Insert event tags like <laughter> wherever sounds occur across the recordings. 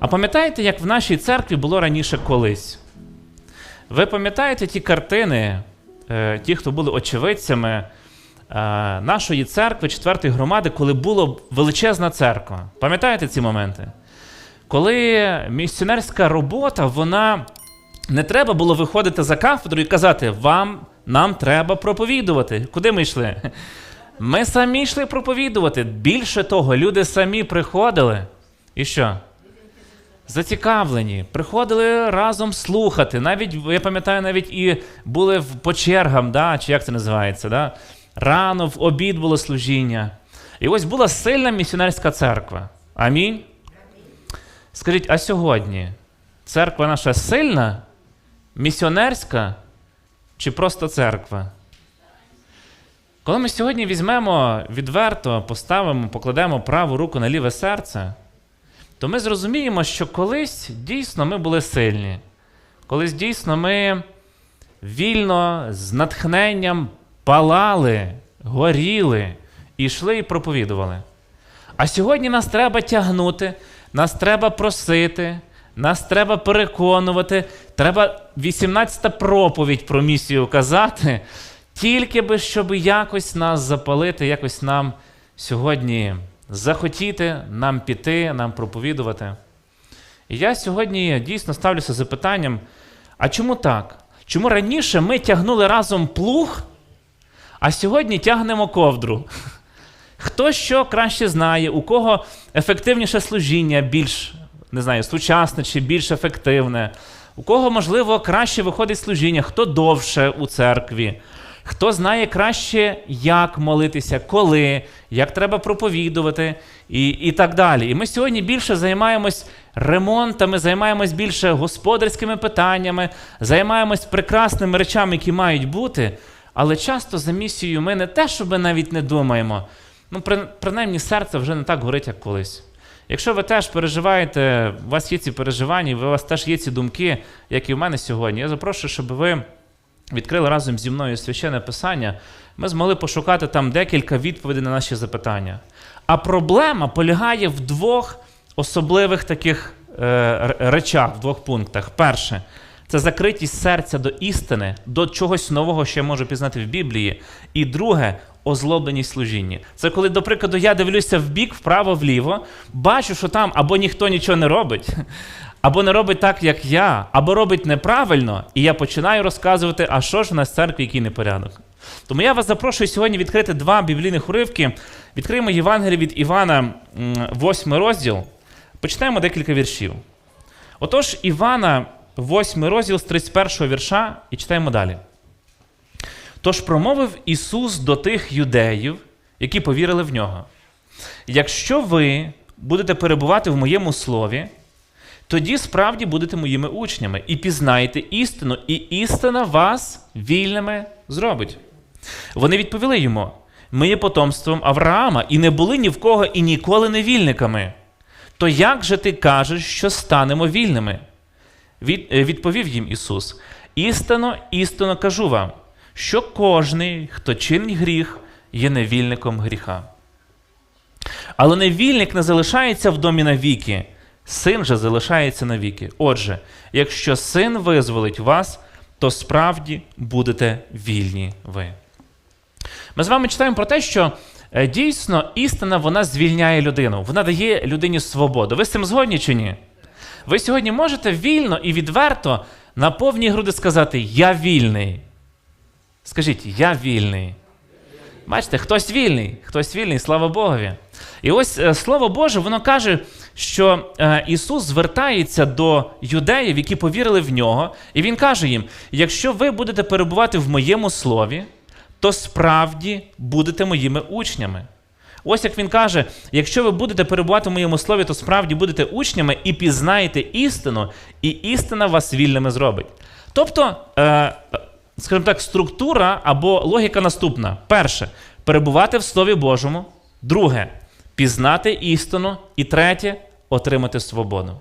А пам'ятаєте, як в нашій церкві було раніше колись? Ви пам'ятаєте ті картини, е, ті, хто були очевидцями е, нашої церкви, четвертої громади, коли була величезна церква? Пам'ятаєте ці моменти? Коли місіонерська робота, вона не треба було виходити за кафедру і казати, вам нам треба проповідувати. Куди ми йшли? Ми самі йшли проповідувати. Більше того, люди самі приходили. І що? Зацікавлені, приходили разом слухати. Навіть, я пам'ятаю, навіть і були по чергам, да? чи як це називається? Да? Рано в обід було служіння. І ось була сильна місіонерська церква. Амінь. Скажіть, а сьогодні церква наша сильна, місіонерська чи просто церква? Коли ми сьогодні візьмемо відверто, поставимо, покладемо праву руку на ліве серце, то ми зрозуміємо, що колись дійсно ми були сильні. Колись дійсно ми вільно, з натхненням палали, горіли, і йшли і проповідували. А сьогодні нас треба тягнути, нас треба просити, нас треба переконувати, треба 18-та проповідь про місію казати, тільки би, щоб якось нас запалити, якось нам сьогодні захотіти, нам піти, нам проповідувати. І я сьогодні дійсно ставлюся запитанням: а чому так? Чому раніше ми тягнули разом плуг, а сьогодні тягнемо ковдру? Хто що краще знає, у кого ефективніше служіння, більш не знаю, сучасне чи більш ефективне, у кого, можливо, краще виходить служіння, хто довше у церкві, хто знає краще, як молитися, коли, як треба проповідувати і, і так далі. І ми сьогодні більше займаємось ремонтами, займаємось більше господарськими питаннями, займаємось прекрасними речами, які мають бути. Але часто за місією ми не те, щоб навіть не думаємо. Ну, при- принаймні, серце вже не так горить, як колись. Якщо ви теж переживаєте, у вас є ці переживання, у вас теж є ці думки, як і в мене сьогодні, я запрошую, щоб ви відкрили разом зі мною священне писання, ми змогли пошукати там декілька відповідей на наші запитання. А проблема полягає в двох особливих таких е, речах, в двох пунктах. Перше, це закритість серця до істини, до чогось нового, що я можу пізнати в Біблії. І друге, озлобленість служіння. Це коли, до прикладу, я дивлюся в бік, вправо, вліво, бачу, що там або ніхто нічого не робить, або не робить так, як я, або робить неправильно, і я починаю розказувати, а що ж в нас в церкві, який непорядок. Тому я вас запрошую сьогодні відкрити два біблійних уривки. Відкриємо Євангеліє від Івана, м, восьмий розділ. Почитаємо декілька віршів. Отож, Івана, 8 розділ з 31 вірша, і читаємо далі. Тож промовив Ісус до тих юдеїв, які повірили в нього. Якщо ви будете перебувати в моєму слові, тоді справді будете моїми учнями і пізнаєте істину, і істина вас вільними зробить. Вони відповіли йому: ми є потомством Авраама і не були ні в кого і ніколи не вільниками. То як же ти кажеш, що станемо вільними? Від, е, відповів їм Ісус: істинно, істинно кажу вам, що кожний, хто чинить гріх, є невільником гріха. Але невільник не залишається в домі навіки, син же залишається навіки. Отже, якщо син визволить вас, то справді будете вільні ви. Ми з вами читаємо про те, що е, дійсно істина вона звільняє людину, вона дає людині свободу. Ви з цим згодні чи ні? Ви сьогодні можете вільно і відверто на повні груди сказати: Я вільний. Скажіть, я вільний. Бачите, хтось вільний, хтось вільний, слава Богові. І ось е, Слово Боже, воно каже, що е, Ісус звертається до юдеїв, які повірили в нього, і Він каже їм: якщо ви будете перебувати в моєму слові, то справді будете моїми учнями. Ось як він каже: якщо ви будете перебувати в моєму слові, то справді будете учнями і пізнаєте істину, і істина вас вільними зробить. Тобто, е, скажімо так, структура або логіка наступна: перше перебувати в Слові Божому, друге пізнати істину, і третє отримати свободу.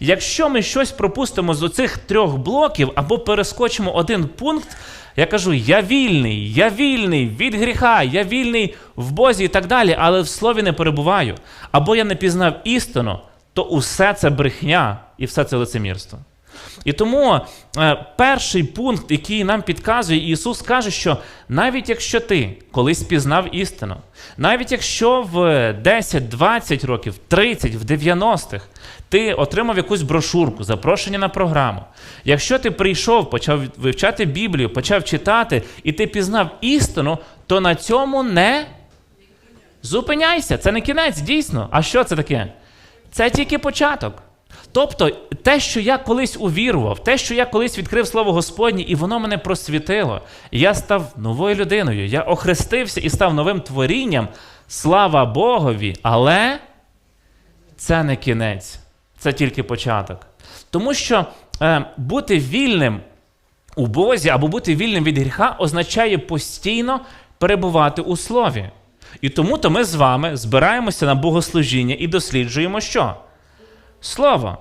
Якщо ми щось пропустимо з оцих трьох блоків або перескочимо один пункт, я кажу: я вільний, я вільний від гріха, я вільний в Бозі і так далі, але в слові не перебуваю. Або я не пізнав істину, то усе це брехня і все це лицемірство. І тому е, перший пункт, який нам підказує, Ісус каже, що навіть якщо ти колись пізнав істину, навіть якщо в 10, 20 років, 30, в 90-х ти отримав якусь брошурку, запрошення на програму, якщо ти прийшов, почав вивчати Біблію, почав читати, і ти пізнав істину, то на цьому не зупиняйся. Це не кінець, дійсно. А що це таке? Це тільки початок. Тобто, те, що я колись увірував, те, що я колись відкрив слово Господнє, і воно мене просвітило. Я став новою людиною, я охрестився і став новим творінням. Слава Богові, але це не кінець, це тільки початок. Тому що е, бути вільним у Бозі або бути вільним від гріха означає постійно перебувати у слові. І тому то ми з вами збираємося на богослужіння і досліджуємо що? Слово.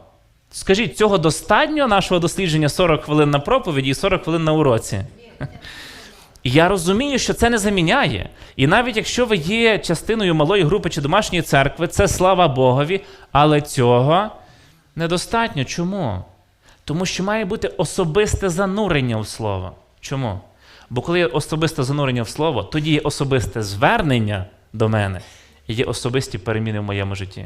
Скажіть, цього достатньо нашого дослідження 40 хвилин на проповіді і 40 хвилин на уроці? <laughs> Я розумію, що це не заміняє. І навіть якщо ви є частиною малої групи чи домашньої церкви, це слава Богові, але цього недостатньо. Чому? Тому що має бути особисте занурення в слово. Чому? Бо коли є особисте занурення в слово, тоді є особисте звернення до мене є особисті переміни в моєму житті.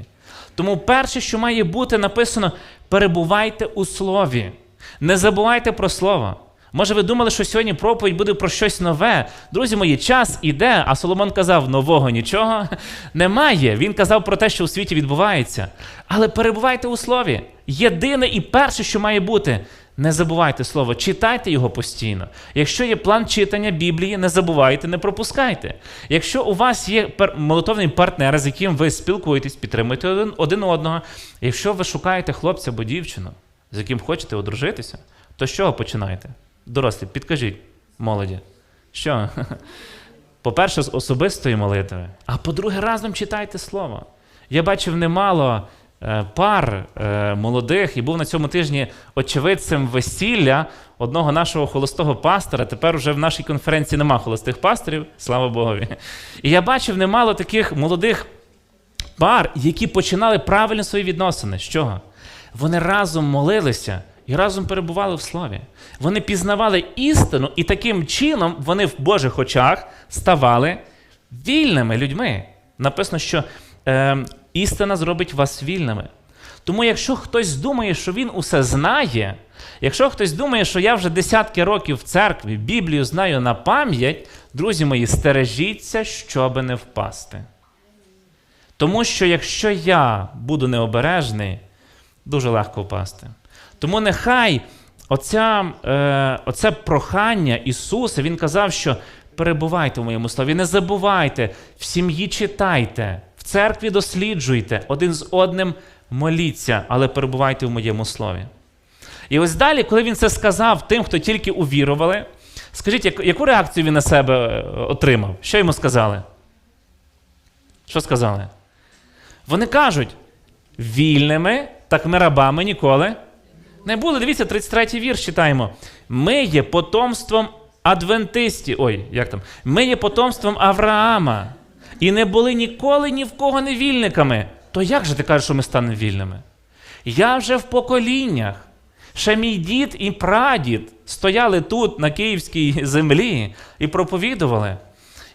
Тому перше, що має бути написано, перебувайте у слові. Не забувайте про слово. Може, ви думали, що сьогодні проповідь буде про щось нове. Друзі мої, час іде, а Соломон казав, нового нічого <laughs> немає. Він казав про те, що у світі відбувається. Але перебувайте у слові. Єдине і перше, що має бути, не забувайте слово, читайте його постійно. Якщо є план читання Біблії, не забувайте, не пропускайте. Якщо у вас є молитовний партнер, з яким ви спілкуєтесь, підтримуєте один, один одного. Якщо ви шукаєте хлопця або дівчину, з яким хочете одружитися, то з чого починаєте? Дорослі, підкажіть, молоді. Що? <laughs> По-перше, з особистої молитви, а по-друге, разом читайте слово. Я бачив немало пар е, молодих і був на цьому тижні очевидцем весілля одного нашого холостого пастора. Тепер уже в нашій конференції нема холостих пасторів, слава Богові. І я бачив немало таких молодих пар, які починали правильно свої відносини. З чого? Вони разом молилися і разом перебували в слові. Вони пізнавали істину, і таким чином вони в Божих очах ставали вільними людьми. Написано, що е, істина зробить вас вільними. Тому, якщо хтось думає, що він усе знає, якщо хтось думає, що я вже десятки років в церкві Біблію знаю на пам'ять, друзі мої, стережіться, щоби не впасти. Тому що якщо я буду необережний, дуже легко впасти. Тому нехай оця, е, оце прохання Ісуса, Він казав, що перебувайте в моєму слові, не забувайте, в сім'ї читайте, церкві досліджуйте, один з одним моліться, але перебувайте в моєму слові. І ось далі, коли він це сказав тим, хто тільки увірували, скажіть, яку- реакцію він на себе е, отримав? Що йому сказали? Що сказали? Вони кажуть: вільними, так ми рабами ніколи не були. Дивіться, 33-й вірш читаємо. Ми є потомством адвентистів. Ой, як там? Ми є потомством Авраама. І не були ніколи ні в кого не вільниками. То як же ти кажеш, що ми станемо вільними? Я вже в поколіннях. Ще мій дід і прадід стояли тут, на київській <laughs> землі, і проповідували.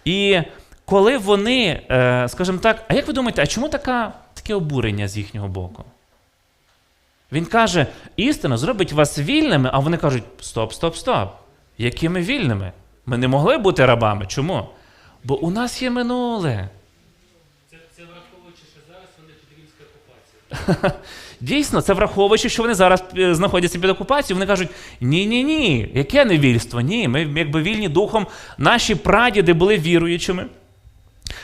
І коли вони, е, скажімо так, а як ви думаєте, а чому така, таке обурення з їхнього боку? Він каже, істина зробить вас вільними, а вони кажуть: стоп, стоп, стоп. Якими вільними? Ми не могли бути рабами. Чому? Бо у нас є минуле. Це, це враховуючи, що зараз вони під римською окупацією. <laughs> Дійсно, це враховуючи, що вони зараз е, знаходяться під окупацією, вони кажуть: ні, ні, ні, яке невільство? Ні, ми якби вільні духом, наші прадіди були віруючими.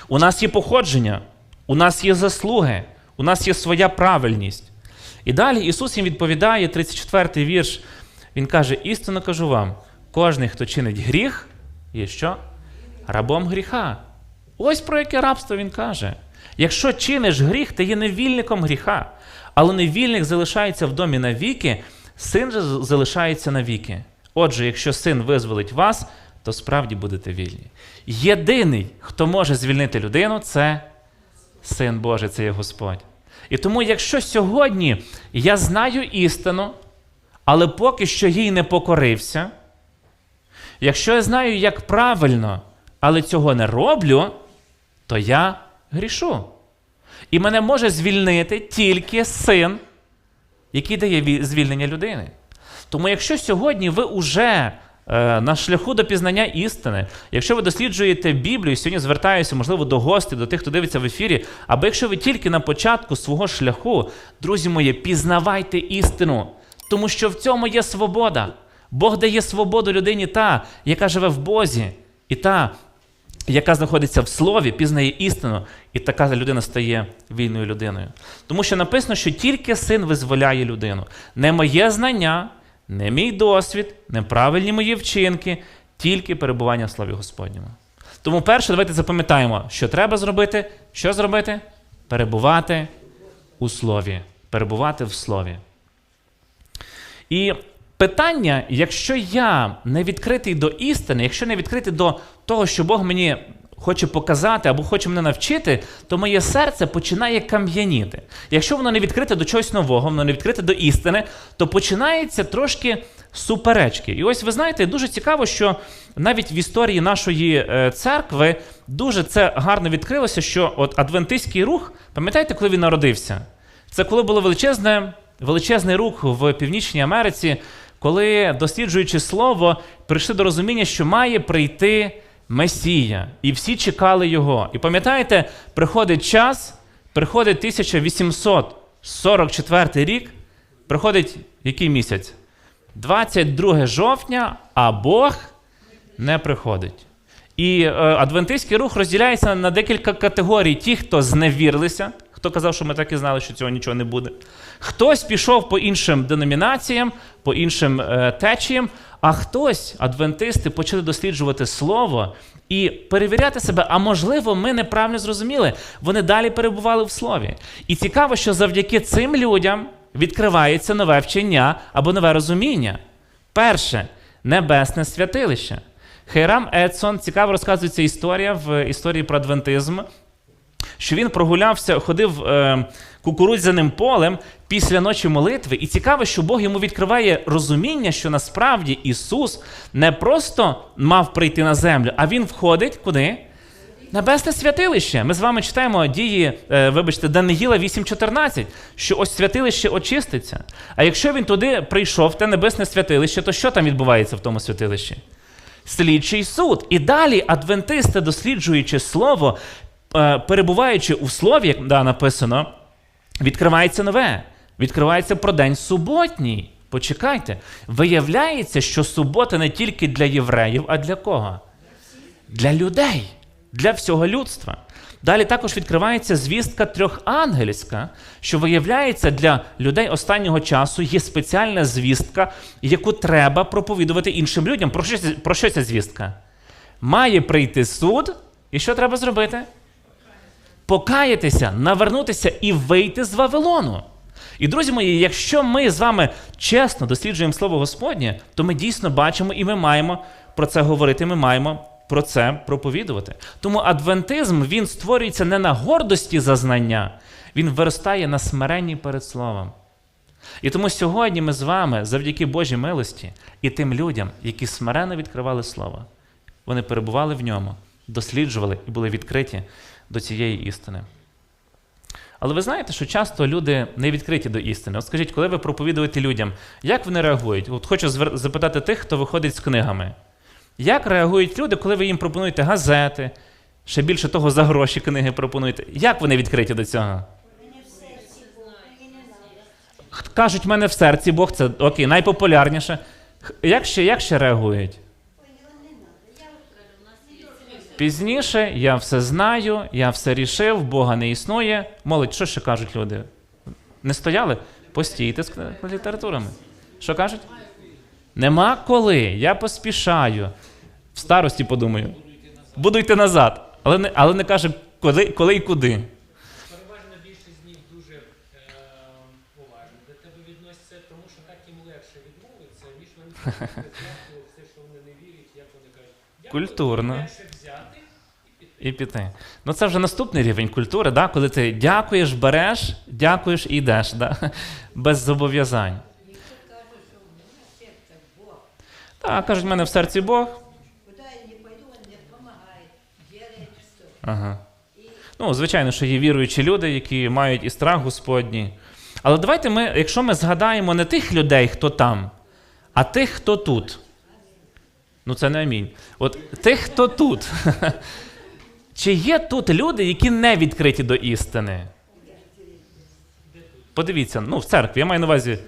У нас є походження, у нас є заслуги, у нас є своя правильність. І далі Ісус їм відповідає, 34-й вірш. Він каже: істинно кажу вам, кожний, хто чинить гріх, є що? Рабом гріха. Ось про яке рабство він каже. Якщо чиниш гріх, ти є невільником гріха. Але невільник залишається в домі навіки, син же залишається навіки. Отже, якщо син визволить вас, то справді будете вільні. Єдиний, хто може звільнити людину, це син Божий, це є Господь. І тому, якщо сьогодні я знаю істину, але поки що їй не покорився, якщо я знаю, як правильно, але цього не роблю, то я грішу. І мене може звільнити тільки син, який дає звільнення людини. Тому якщо сьогодні ви уже е, на шляху до пізнання істини, якщо ви досліджуєте Біблію, сьогодні звертаюся, можливо, до гостей, до тих, хто дивиться в ефірі, або якщо ви тільки на початку свого шляху, друзі мої, пізнавайте істину, тому що в цьому є свобода. Бог дає свободу людині та, яка живе в Бозі, і та, яка знаходиться в слові, пізнає істину, і така людина стає вільною людиною. Тому що написано, що тільки син визволяє людину. Не моє знання, не мій досвід, не правильні мої вчинки, тільки перебування в слові Господньому. Тому перше, давайте запам'ятаємо, що треба зробити, що зробити? Перебувати у слові. Перебувати в слові. І питання, якщо я не відкритий до істини, якщо не відкритий до того, що Бог мені хоче показати або хоче мене навчити, то моє серце починає кам'яніти. Якщо воно не відкрите до чогось нового, воно не відкрите до істини, то починається трошки суперечки. І ось ви знаєте, дуже цікаво, що навіть в історії нашої е, церкви дуже це гарно відкрилося, що от адвентистський рух, пам'ятаєте, коли він народився? Це коли було величезне, величезний рух в Північній Америці, коли, досліджуючи слово, прийшли до розуміння, що має прийти Месія. І всі чекали його. І пам'ятаєте, приходить час, приходить 1844 рік, приходить який місяць? 22 жовтня, а Бог не приходить. І е, адвентистський рух розділяється на декілька категорій: ті, хто зневірилися, хто казав, що ми так і знали, що цього нічого не буде. Хтось пішов по іншим деномінаціям, по іншим е, течіям, а хтось, адвентисти, почали досліджувати слово і перевіряти себе. А можливо, ми неправильно зрозуміли. Вони далі перебували в слові. І цікаво, що завдяки цим людям відкривається нове вчення або нове розуміння. Перше небесне святилище. Хейрам Едсон цікаво розказується історія в історії про адвентизм, що він прогулявся, ходив е, кукурудзяним полем після ночі молитви. І цікаво, що Бог йому відкриває розуміння, що насправді Ісус не просто мав прийти на землю, а Він входить куди? Небесне святилище. Ми з вами читаємо дії, е, вибачте, Даниїла 8.14, що ось святилище очиститься. А якщо він туди прийшов, те небесне святилище, то що там відбувається в тому святилищі? Слідчий суд. І далі адвентисти, досліджуючи слово, перебуваючи у слові, як да, написано, відкривається нове. Відкривається про день суботній. Почекайте. Виявляється, що субота не тільки для євреїв, а для кого? Для людей, для всього людства. Далі також відкривається звістка трьохангельська, що виявляється для людей останнього часу є спеціальна звістка, яку треба проповідувати іншим людям. Про що, про що ця звістка? Має прийти суд, і що треба зробити? Покаятися, навернутися і вийти з Вавилону. І, друзі мої, якщо ми з вами чесно досліджуємо Слово Господнє, то ми дійсно бачимо і ми маємо про це говорити, ми маємо про це проповідувати. Тому адвентизм він створюється не на гордості за знання, він виростає на смиренні перед Словом. І тому сьогодні ми з вами, завдяки Божій милості і тим людям, які смиренно відкривали Слово, вони перебували в ньому, досліджували і були відкриті до цієї істини. Але ви знаєте, що часто люди не відкриті до істини. От скажіть, коли ви проповідуєте людям, як вони реагують? От хочу запитати тих, хто виходить з книгами. Як реагують люди, коли ви їм пропонуєте газети, ще більше того, за гроші книги пропонуєте? Як вони відкриті до цього? Кажуть, в мене в серці Бог, це окей, найпопулярніше. Як ще, як ще реагують? Пізніше я все знаю, я все рішив, Бога не існує. Молодь, що ще кажуть люди? Не стояли? Постійте з літературами. Що кажуть? Нема коли. Я поспішаю. В старості подумаю. Буду йти назад. Але не, але не каже, коли, коли і куди. Переважна більшість з них дуже е, поважні. До тебе відносяться, тому що так їм легше відмовитися, ніж вони <laughs> все, що вони не вірять, як вони кажуть. Культурно. І піти. Ну це вже наступний рівень культури, да? коли ти дякуєш, береш, дякуєш і йдеш, да? без зобов'язань. Так, кажуть, в мене в серці Бог. Куда я не пойду, он мне помогает, делает все. Ага. Ну, звичайно, що є віруючі люди, які мають і страх Господній. Але давайте ми, якщо ми згадаємо не тих людей, хто там, а тих, хто тут. Ну, це не амінь. От тих, хто тут. <laughs> Чи є тут люди, які не відкриті до істини? Подивіться, ну, в церкві, я маю на увазі.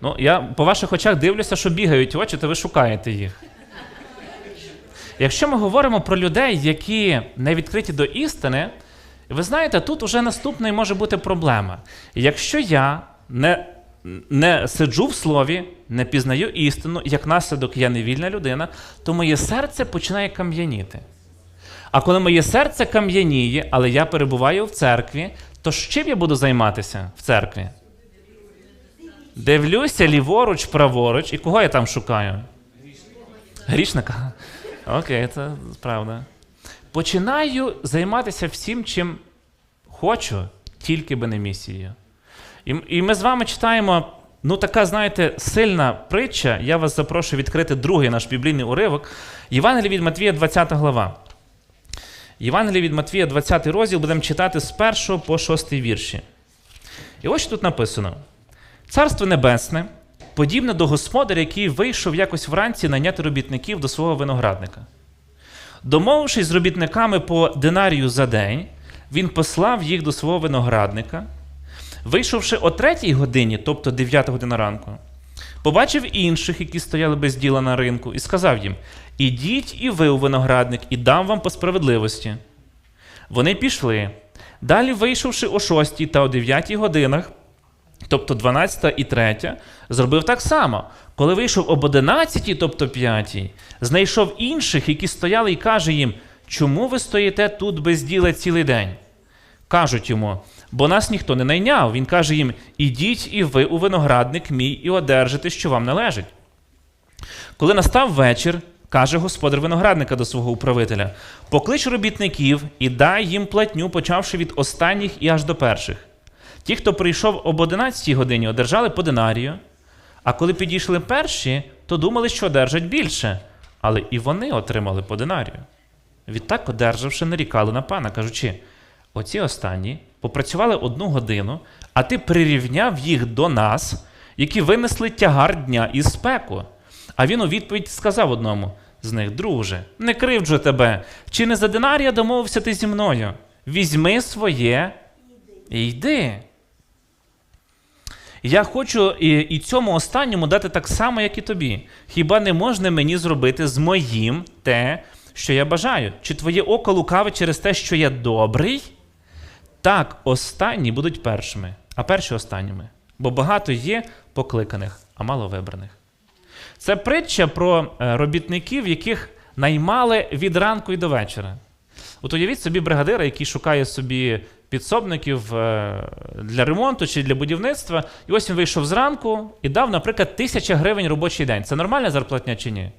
Ну, я по ваших очах дивлюся, що бігають очі, то ви шукаєте їх. Якщо ми говоримо про людей, які не відкриті до істини, ви знаєте, тут уже наступною може бути проблема. Якщо я не, не сиджу в слові, не пізнаю істину, як наслідок я невільна людина, то моє серце починає кам'яніти. А коли моє серце кам'яніє, але я перебуваю в церкві, то з чим я буду займатися в церкві? Дивлюся ліворуч, праворуч, і кого я там шукаю? Грішника. Окей, це правда. Починаю займатися всім, чим хочу, тільки би не місією. І, і ми з вами читаємо, ну, така, знаєте, сильна притча. Я вас запрошую відкрити другий наш біблійний уривок. Євангелія від Матвія, 20 глава. Євангелія від Матвія, 20 розділ, будемо читати з 1 по 6 вірші. І ось тут написано: Царство Небесне подібне до господаря, який вийшов якось вранці найняти робітників до свого виноградника. Домовившись з робітниками по динарію за день, він послав їх до свого виноградника. Вийшовши о третій годині, тобто 9 година ранку, побачив інших, які стояли без діла на ринку, і сказав їм: Ідіть і ви у виноградник, і дам вам по справедливості. Вони пішли. Далі, вийшовши о 6 та о 9 годинах, тобто 12 і 3, зробив так само. Коли вийшов об 11, тобто 5, знайшов інших, які стояли, і каже їм: Чому ви стоїте тут без діла цілий день? Кажуть йому, бо нас ніхто не найняв. Він каже їм: Ідіть і ви у виноградник мій і одержите, що вам належить. Коли настав вечір, каже господар виноградника до свого управителя: Поклич робітників і дай їм платню, почавши від останніх і аж до перших. Ті, хто прийшов об 11 годині, одержали по динарію, а коли підійшли перші, то думали, що одержать більше, але і вони отримали по динарію. Відтак, одержавши, нарікали на пана, кажучи: оці останні попрацювали одну годину, а ти прирівняв їх до нас, які винесли тягар дня із спеку. А він у відповідь сказав одному з них: Друже, не кривджу тебе, чи не за динарія домовився ти зі мною? Візьми своє і йди. Я хочу і, і цьому останньому дати так само, як і тобі. Хіба не можна мені зробити з моїм те, що я бажаю? Чи твоє око лукаве через те, що я добрий? Так, останні будуть першими, а перші останніми. Бо багато є покликаних, а мало вибраних. Це притча про е, робітників, яких наймали від ранку і до вечора. От уявіть собі бригадира, який шукає собі підсобників е, для ремонту чи для будівництва. І ось він вийшов зранку і дав, наприклад, тисяча гривень робочий день. Це нормальна зарплатня чи ні?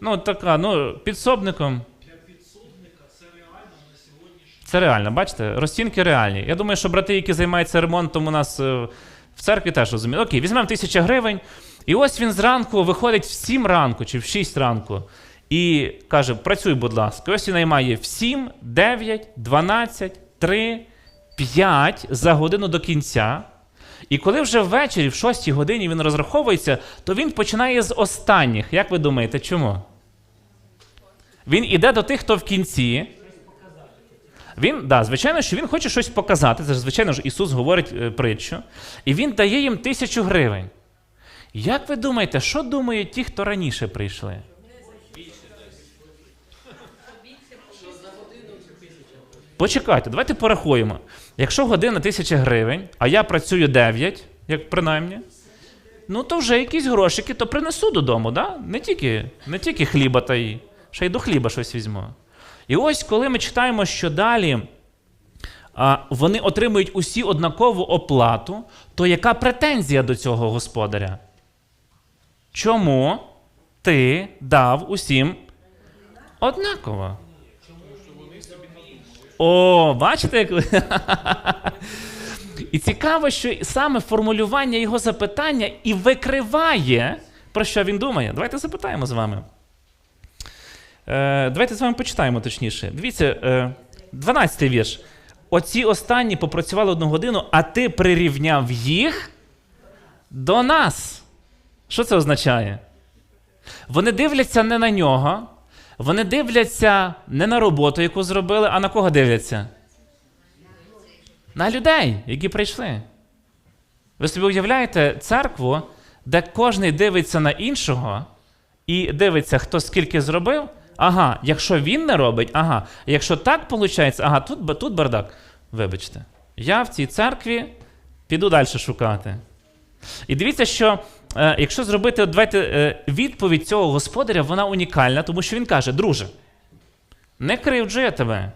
Ну, така, ну, підсобником. Це реально, бачите? Розцінки реальні. Я думаю, що брати, які займаються ремонтом у нас е, в церкві, теж розуміють. Окей, візьмемо тисяча гривень. І ось він зранку виходить в 7 ранку чи в 6 ранку. І каже: працюй, будь ласка. Ось він наймає в 7, 9, 12, 3, 5 за годину до кінця. І коли вже ввечері, в 6 годині він розраховується, то він починає з останніх. Як ви думаєте, чому? Він іде до тих, хто в кінці. Він, да, звичайно, що він хоче щось показати. Це звичайно ж, Ісус говорить е, притчу. І він дає їм тисячу гривень. Як ви думаєте, що думають ті, хто раніше прийшли? Почекайте, давайте порахуємо. Якщо година тисяча гривень, а я працюю 9, як принаймні, ну то вже якісь грошики то принесу додому, да? не, тільки, не тільки хліба та й ще й до хліба щось візьму. І ось коли ми читаємо, що далі вони отримують усі однакову оплату, то яка претензія до цього господаря? Чому ти дав усім однаково. О, бачите, як. <laughs> І цікаво, що саме формулювання його запитання і викриває, про що він думає. Давайте запитаємо з вами. Е, давайте з вами почитаємо точніше. Дивіться, е, 12-й вірш. Оці останні попрацювали одну годину, а ти прирівняв їх до нас. Що це означає? Вони дивляться не на нього, вони дивляться не на роботу, яку зробили, а на кого дивляться? На людей, які прийшли. Ви собі уявляєте церкву, де кожен дивиться на іншого і дивиться, хто скільки зробив. Ага, якщо він не робить, ага, якщо так виходить, ага, тут, тут бардак. Вибачте, я в цій церкві піду далі шукати. І дивіться, що е, якщо зробити, от давайте, е, відповідь цього господаря, вона унікальна, тому що він каже: друже, не кривджу я тебе.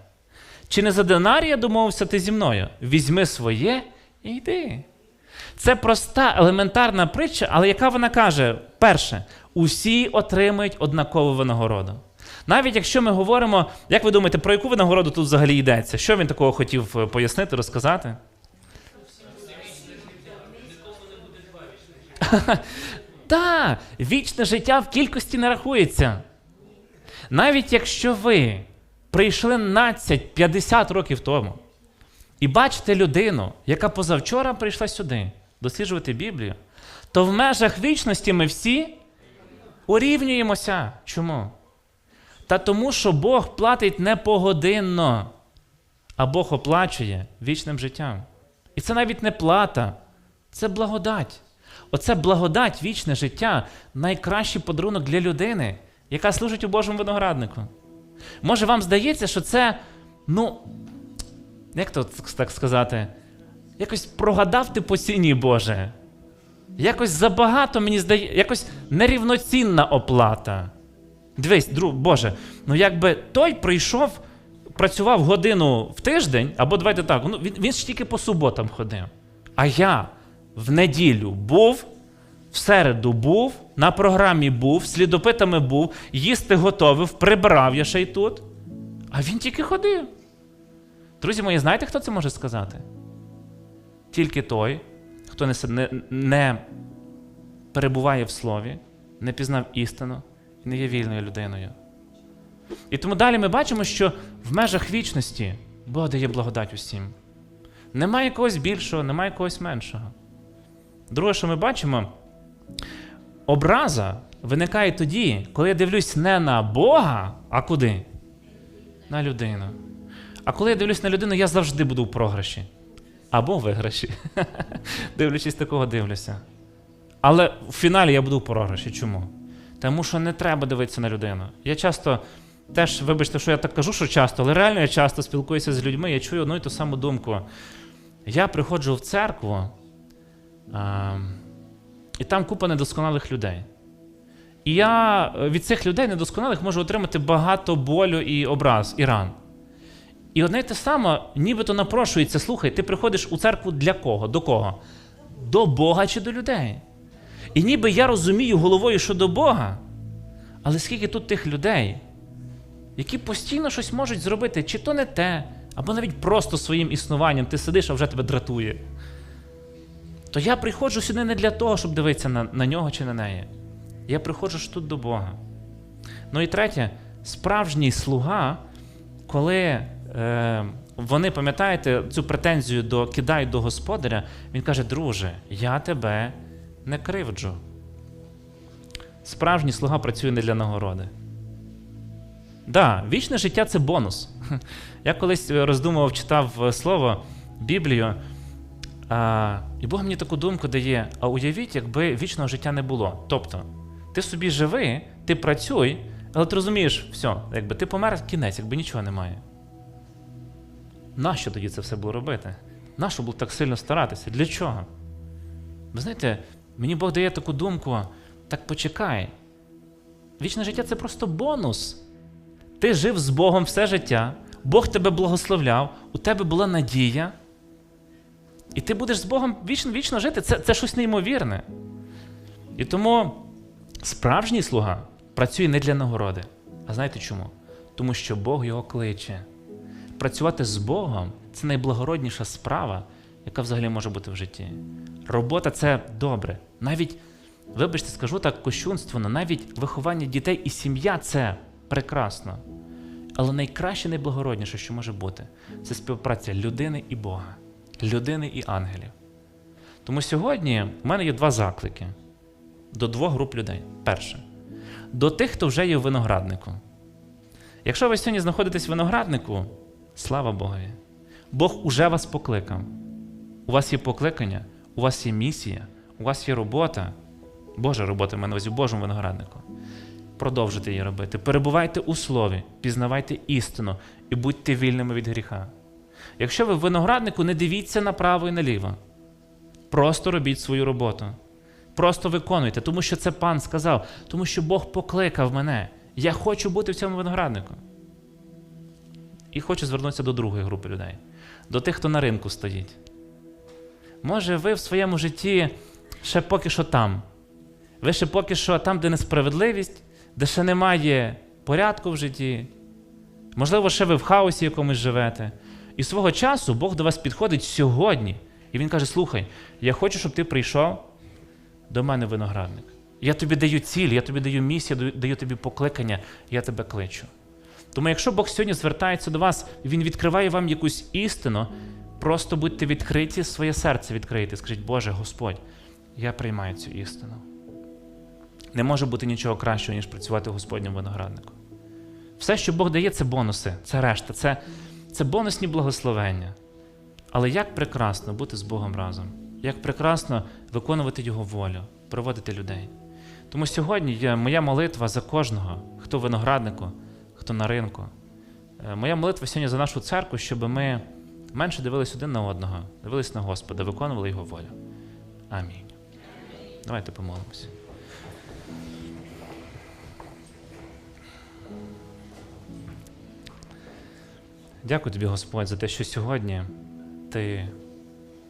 Чи не за динарія домовився ти зі мною? Візьми своє і йди. Це проста, елементарна притча, але яка вона каже: перше, усі отримують однакову винагороду. Навіть якщо ми говоримо, як ви думаєте, про яку винагороду тут взагалі йдеться? Що він такого хотів е, пояснити, розказати? <laughs> Так, вічне життя в кількості не рахується. Навіть якщо ви прийшли 15-50 років тому і бачите людину, яка позавчора прийшла сюди досліджувати Біблію, то в межах вічності ми всі урівнюємося. Чому? Та тому, що Бог платить не погодинно, а Бог оплачує вічним життям. І це навіть не плата, це благодать. Оце благодать, вічне життя найкращий подарунок для людини, яка служить у Божому винограднику. Може, вам здається, що це, ну, як то так сказати, якось прогадав ти по ціні Боже. Якось забагато, мені здається, якось нерівноцінна оплата. Дивись, друг, Боже, ну якби той прийшов, працював годину в тиждень, або давайте так, ну, він, він ж тільки по суботам ходив. А я в неділю був, в середу був, на програмі був, слідопитами був, їсти готовив, прибрав я ще й тут. А він тільки ходив. Друзі мої, знаєте, хто це може сказати? Тільки той, хто не, не, не перебуває в слові, не пізнав істину не є вільною людиною. І тому далі ми бачимо, що в межах вічності Бог дає благодать усім. Немає когось більшого, немає когось меншого. Друге, що ми бачимо, образа виникає тоді, коли я дивлюсь не на Бога, а куди? На людину. А коли я дивлюсь на людину, я завжди буду в програші. Або в виграші. <laughs> Дивлячись такого, дивлюся. Але в фіналі я буду в програші. Чому? Тому що не треба дивитися на людину. Я часто теж, вибачте, що я так кажу, що часто, але реально я часто спілкуюся з людьми, я чую одну і ту саму думку. Я приходжу в церкву, а, і там купа недосконалих людей. І я е, від цих людей недосконалих можу отримати багато болю і образ, і ран. І одне й те саме, нібито напрошується: слухай, ти приходиш у церкву для кого? До кого? До Бога чи до людей? І ніби я розумію головою, що до Бога, але скільки тут тих людей, які постійно щось можуть зробити, чи то не те, або навіть просто своїм існуванням ти сидиш, а вже тебе дратує. То я приходжу сюди не для того, щоб дивитися на, на нього чи на неї. Я приходжу ж тут до Бога. Ну і третє, справжній слуга, коли е, вони, пам'ятаєте, цю претензію до кидають до господаря, він каже: друже, я тебе не кривджу. Справжній слуга працює не для нагороди. Да, вічне життя це бонус. <laughs> Я колись е, роздумував, читав е, слово, Біблію, а, і Бог мені таку думку дає: а уявіть, якби вічного життя не було. Тобто, ти собі живи, ти працюй, але ти розумієш, все, якби ти помер кінець, якби нічого немає. Нащо тоді це все було робити? Нащо було так сильно старатися? Для чого? Ви знаєте, мені Бог дає таку думку, так почекай. Вічне життя це просто бонус. Ти жив з Богом все життя, Бог тебе благословляв, у тебе була надія. І ти будеш з Богом вічно вічно жити. Це, це щось неймовірне. І тому справжній слуга працює не для нагороди. А знаєте чому? Тому що Бог його кличе. Працювати з Богом це найблагородніша справа, яка взагалі може бути в житті. Робота це добре. Навіть, вибачте, скажу так, кощунственно, навіть виховання дітей і сім'я це прекрасно. Але найкраще, найблагородніше, що може бути, це співпраця людини і Бога, людини і ангелів. Тому сьогодні в мене є два заклики до двох груп людей. Перше, до тих, хто вже є в винограднику. Якщо ви сьогодні знаходитесь в винограднику, слава Богові. Бог уже вас покликав. У вас є покликання, у вас є місія, у вас є робота. Божа робота в мене увазі, Божому винограднику. Продовжуйте її робити. Перебувайте у слові, пізнавайте істину і будьте вільними від гріха. Якщо ви в винограднику, не дивіться направо і наліво. Просто робіть свою роботу. Просто виконуйте, тому що це пан сказав, тому що Бог покликав мене. Я хочу бути в цьому винограднику. І хочу звернутися до другої групи людей, до тих, хто на ринку стоїть. Може, ви в своєму житті ще поки що там. Ви ще поки що там, де несправедливість, де ще немає порядку в житті. Можливо, ще ви в хаосі якомусь живете. І свого часу Бог до вас підходить сьогодні. І Він каже: Слухай, я хочу, щоб ти прийшов до мене виноградник. Я тобі даю ціль, я тобі даю місію, даю- тобі покликання, я тебе кличу. Тому якщо Бог сьогодні звертається до вас, Він відкриває вам якусь істину, просто будьте відкриті, своє серце відкрийте. Скажіть, Боже, Господь, я приймаю цю істину. Не може бути нічого кращого, ніж працювати в Господньому винограднику. Все, що Бог дає, це бонуси, це решта, це, це бонусні благословення. Але як прекрасно бути з Богом разом, як прекрасно виконувати Його волю, проводити людей. Тому сьогодні є моя молитва за кожного, хто винограднику, хто на ринку. Е, Моя молитва сьогодні за нашу церкву, щоб ми менше дивились один на одного, дивились на Господа, виконували Його волю. Амінь. Давайте помолимося. Дякую тобі, Господь, за те, що сьогодні ти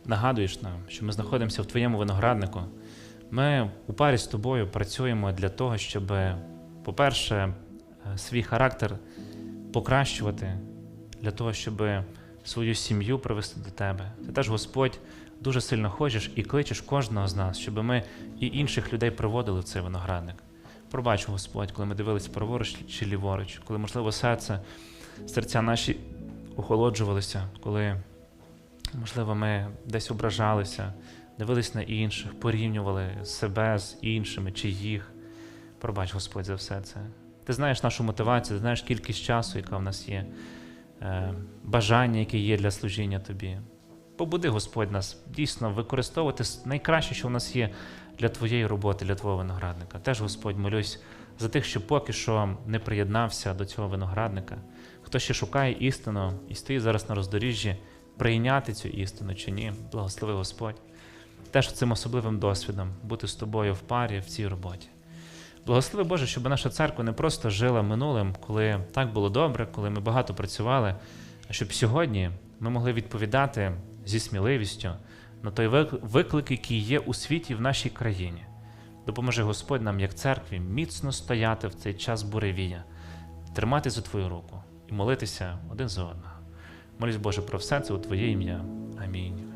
нагадуєш нам, що ми знаходимося в твоєму винограднику. Ми у парі з тобою працюємо для того, щоб, по-перше, е, свій характер покращувати, для того, щоб свою сім'ю привести до тебе. Ти теж, Господь, дуже сильно хочеш і кличеш кожного з нас, щоб ми і інших людей приводили в цей виноградник. Пробач, Господь, коли ми дивилися праворуч чи ліворуч, коли, можливо, серце, серця наші охолоджувалися, коли, можливо, ми десь ображалися, дивились на інших, порівнювали себе з іншими чи їх. Пробач, Господь, за все це. Ти знаєш нашу мотивацію, ти знаєш кількість часу, яка в нас є, бажання, яке є для служіння тобі. Побуди, Господь, нас дійсно використовувати найкраще, що в нас є для твоєї роботи, для твого виноградника. Теж, Господь, молюсь за тих, що поки що не приєднався до цього виноградника, хто ще шукає істину і стоїть зараз на роздоріжжі, прийняти цю істину чи ні. Благослови Господь. Теж цим особливим досвідом бути з тобою в парі в цій роботі. Благослови Боже, щоб наша церква не просто жила минулим, коли так було добре, коли ми багато працювали, а щоб сьогодні ми могли відповідати зі сміливістю на той виклик, який є у світі в нашій країні. Допоможи Господь нам, як церкві, міцно стояти в цей час буревія, тримати за Твою руку і молитися один за одного. Молюсь Боже про все це у Твоє ім'я. Амінь.